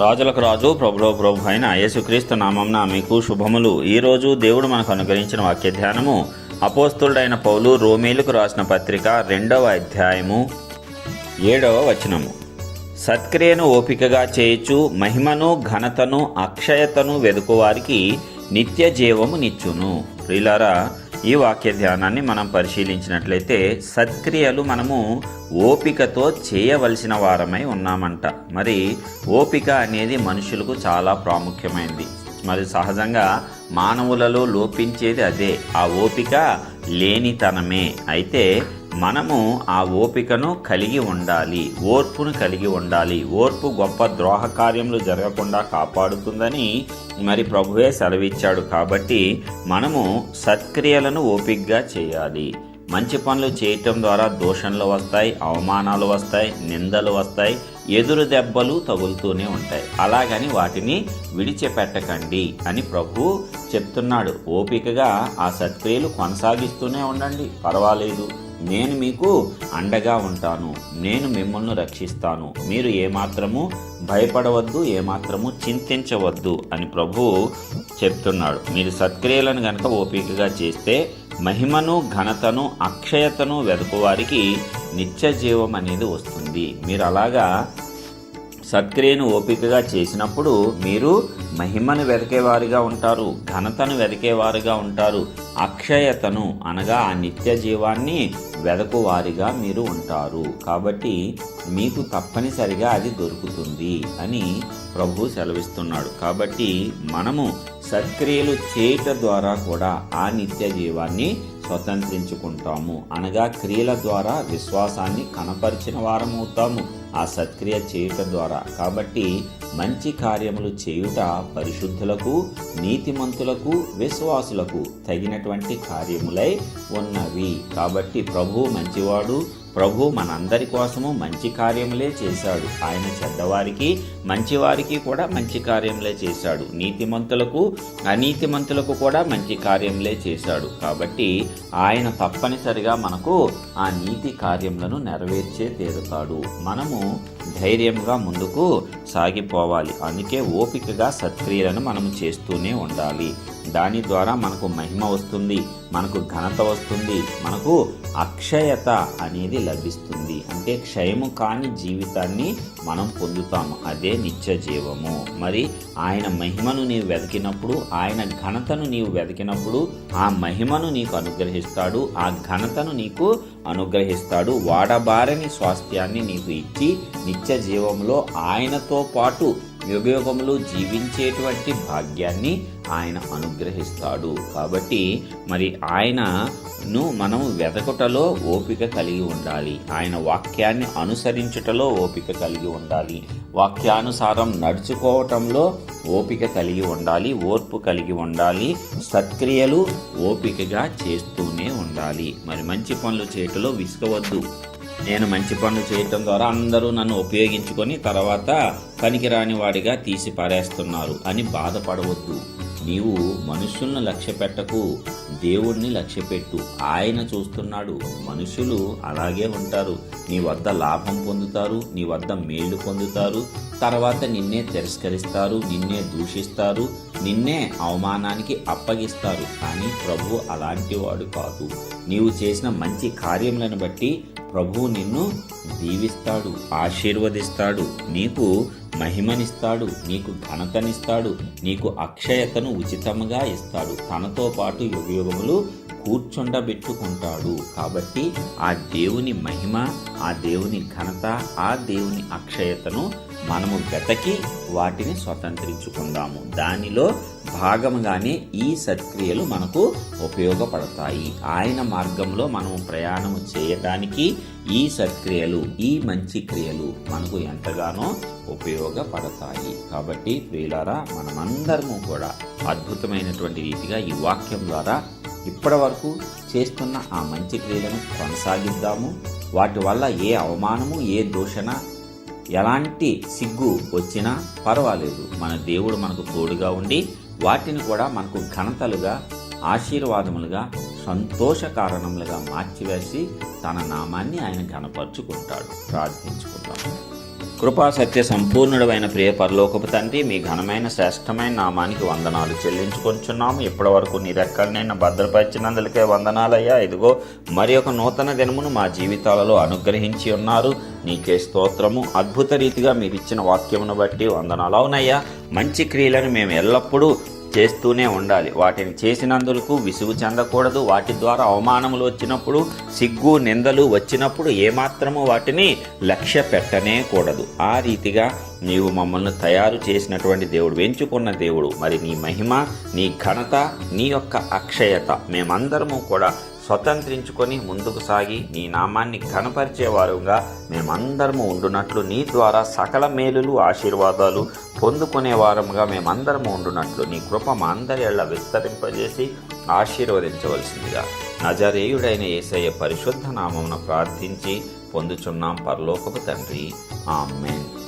రాజులకు రాజు ప్రభులో ప్రభు అయిన యేసుక్రీస్తు నామంన మీకు శుభములు. ఈరోజు దేవుడు మనకు అనుగ్రహించిన వాక్య ధ్యానము అపోస్తుడైన పౌలు రోమేలుకు రాసిన పత్రిక రెండవ అధ్యాయము ఏడవ వచనము. సత్క్రియను ఓపికగా చేయుచు మహిమను ఘనతను అక్షయతను వెదుకువారికి నిత్య జీవము నిచ్చును ప్రిలారా ఈ వాక్య ధ్యానాన్ని మనం పరిశీలించినట్లయితే సత్క్రియలు మనము ఓపికతో చేయవలసిన వారమై ఉన్నామంట. మరి ఓపిక అనేది మనుషులకు చాలా ప్రాముఖ్యమైనది మరి సహజంగా మానవులలో లోపించేది అదే. ఆ ఓపిక లేనితనమే. అయితే మనము ఆ ఓపికను కలిగి ఉండాలి ఓర్పును కలిగి ఉండాలి. ఓర్పు గొప్ప ద్రోహ కార్యములు జరగకుండా కాపాడుతుందని మరి ప్రభువే సెలవిచ్చాడు కాబట్టి మనము సత్క్రియలను ఓపికగా చేయాలి. మంచి పనులు చేయటం ద్వారా దూషణలు వస్తాయి అవమానాలు వస్తాయి నిందలు వస్తాయి ఎదురు దెబ్బలు తగులుతూనే ఉంటాయి. అలాగని వాటిని విడిచిపెట్టకండి అని ప్రభు చెప్తున్నాడు. ఓపికగా ఆ సత్క్రియలు కొనసాగిస్తూనే ఉండండి. పర్వాలేదు. నేను మీకు అండగా ఉంటాను. నేను మిమ్మల్ని రక్షిస్తాను. మీరు ఏమాత్రము భయపడవద్దు ఏమాత్రము చింతించవద్దు అని ప్రభు చెప్తున్నాడు. మీరు సత్క్రియలను గనక ఓపికగా చేస్తే మహిమను ఘనతను అక్షయతను వెదకువారికి నిత్య జీవం అనేది వస్తుంది. మీరు అలాగా సత్క్రియను ఓపికగా చేసినప్పుడు మీరు మహిమను వెతికేవారిగా ఉంటారు ఘనతను వెతికేవారుగా ఉంటారు అక్షయతను అనగా ఆ నిత్య జీవాన్ని వెదకువారిగా మీరు ఉంటారు. కాబట్టి మీకు తప్పనిసరిగా అది దొరుకుతుంది అని ప్రభు సెలవిస్తున్నాడు. కాబట్టి మనము సత్క్రియలు చేయట ద్వారా కూడా ఆ నిత్య జీవాన్ని స్వతంత్రించుకుంటాము. అనగా క్రియల ద్వారా విశ్వాసాన్ని కనపరిచిన వారమవుతాము. ఆ సత్క్రియ చేయుట ద్వారా. కాబట్టి మంచి కార్యములు చేయుట పరిశుద్ధులకు నీతిమంతులకు విశ్వాసులకు తగినటువంటి కార్యములై ఉన్నవి. కాబట్టి ప్రభు మంచివాడు ప్రభు మనందరి కోసము మంచి కార్యములే చేశాడు. ఆయన చెడ్డవారికి మంచివారికి కూడా మంచి కార్యములే చేశాడు. నీతిమంతులకు అనీతిమంతులకు కూడా మంచి కార్యములే చేశాడు. కాబట్టి ఆయన తప్పనిసరిగా మనకు ఆ నీతి కార్యములను నెరవేర్చే తీరుతాడు. మనము ధైర్యంగా ముందుకు సాగిపోవాలి. అందుకే ఓపికగా సత్క్రియలను మనం చేస్తూనే ఉండాలి. దాని ద్వారా మనకు మహిమ వస్తుంది మనకు ఘనత వస్తుంది మనకు అక్షయత అనేది లభిస్తుంది. అంటే క్షయము కాని జీవితాన్ని మనం పొందుతాము అదే నిత్య జీవము. మరి ఆయన మహిమను నీవు వెతికినప్పుడు ఆయన ఘనతను నీవు వెతికినప్పుడు ఆ మహిమను నీకు అనుగ్రహిస్తాడు ఆ ఘనతను నీకు అనుగ్రహిస్తాడు. వాడబారని స్వాస్థ్యాన్ని నీకు ఇచ్చి నిత్య జీవంలో ఆయనతో పాటు యుగయుగములు జీవించేటువంటి భాగ్యాన్ని ఆయన అనుగ్రహిస్తాడు. కాబట్టి మరి ఆయనను మనం వెతకుటలో ఓపిక కలిగి ఉండాలి. ఆయన వాక్యాన్ని అనుసరించుటలో ఓపిక కలిగి ఉండాలి. వాక్యానుసారం నడుచుకోవటంలో ఓపిక కలిగి ఉండాలి ఓర్పు కలిగి ఉండాలి సత్క్రియలు ఓపికగా చేస్తూనే ఉండాలి. మరి మంచి పనులు చేయటంలో విసుగవద్దు. నేను మంచి పనులు చేయటం ద్వారా అందరూ నన్ను ఉపయోగించుకొని తర్వాత పనికిరాని వాడిగా తీసి పారేస్తున్నారు అని బాధపడవద్దు. నీవు మనుషులను లక్ష్య పెట్టకు దేవుణ్ణి లక్ష్య పెట్టు. ఆయన చూస్తున్నాడు మనుషులు అలాగే ఉంటారు. నీ వద్ద లాభం పొందుతారు నీ వద్ద మేలు పొందుతారు. తర్వాత నిన్నే తిరస్కరిస్తారు నిన్నే దూషిస్తారు నిన్నే అవమానానికి అప్పగిస్తారు. కానీ ప్రభు అలాంటి వాడు కాదు. నీవు చేసిన మంచి కార్యములను బట్టి ప్రభువు నిన్ను దీవిస్తాడు ఆశీర్వదిస్తాడు నీకు మహిమనిస్తాడు నీకు ఘనతనిస్తాడు నీకు అక్షయతను ఉచితంగా ఇస్తాడు. తనతో పాటు యుగయుగములు కూర్చుండబెట్టుకుంటాడు. కాబట్టి ఆ దేవుని మహిమ ఆ దేవుని ఘనత ఆ దేవుని అక్షయతను మనము వెతకి వాటిని స్వతంత్రించుకుందాము. దానిలో భాగంగానే ఈ సత్క్రియలు మనకు ఉపయోగపడతాయి. ఆయన మార్గంలో మనము ప్రయాణం చేయడానికి ఈ సత్క్రియలు ఈ మంచి క్రియలు మనకు ఎంతగానో ఉపయోగపడతాయి. కాబట్టి ప్రియులారా మనమందరము కూడా అద్భుతమైనటువంటి రీతిగా ఈ వాక్యం ద్వారా ఇప్పటి వరకు చేస్తున్న ఆ మంచి క్రియలను కొనసాగిద్దాము. వాటి వల్ల ఏ అవమానము ఏ దూషణ ఎలాంటి సిగ్గు వచ్చినా పర్వాలేదు. మన దేవుడు మనకు తోడుగా ఉండి వాటిని కూడా మనకు ఘనతలుగా ఆశీర్వాదములుగా సంతోష కారణములుగా మార్చివేసి తన నామాన్ని ఆయన ఘనపరుచుకుంటాడు. ప్రార్థించుకుంటాం కృపా సత్య సంపూర్ణుడమైన ప్రియ పరలోకపు తండ్రి మీ ఘనమైన శ్రేష్టమైన నామానికి వందనాలు చెల్లించుకొంచున్నాము. ఇప్పటి వరకు నీ రెక్కలనైనా భద్రపరిచినందులకే వందనాలయ్యా. ఇదిగో మరి ఒక నూతన దినమును మా జీవితాలలో అనుగ్రహించి ఉన్నారు. నీకే స్తోత్రము. అద్భుత రీతిగా మీరు ఇచ్చిన వాక్యమును బట్టి వందనాలు అవునయ్యా. మంచి క్రియలను మేము ఎల్లప్పుడూ చేస్తూనే ఉండాలి. వాటిని చేసినందుకు విసుగు చెందకూడదు. వాటి ద్వారా అవమానములు వచ్చినప్పుడు సిగ్గు నిందలు వచ్చినప్పుడు ఏమాత్రము వాటిని లక్ష్య పెట్టనే కూడదు. ఆ రీతిగా నీవు మమ్మల్ని తయారు చేసినటువంటి దేవుడు వెంచుకున్న దేవుడు. మరి నీ మహిమ నీ ఘనత నీ యొక్క అక్షయత మేమందరము కూడా స్వతంత్రించుకొని ముందుకు సాగి నీ నామాన్ని ఘనపరిచేవారుగా మేమందరము ఉండునట్లు నీ ద్వారా సకల మేలులు ఆశీర్వాదాలు పొందుకునే వారముగా మేమందరము ఉండునట్లు నీ కృప మా అందరి ఎళ్ళ విస్తరింపజేసి ఆశీర్వదించవలసిందిగా. నజరేయుడైన యేసయ్య పరిశుద్ధ నామమున ప్రార్థించి పొందుచున్నాం పరలోకపు తండ్రి. ఆమెన్.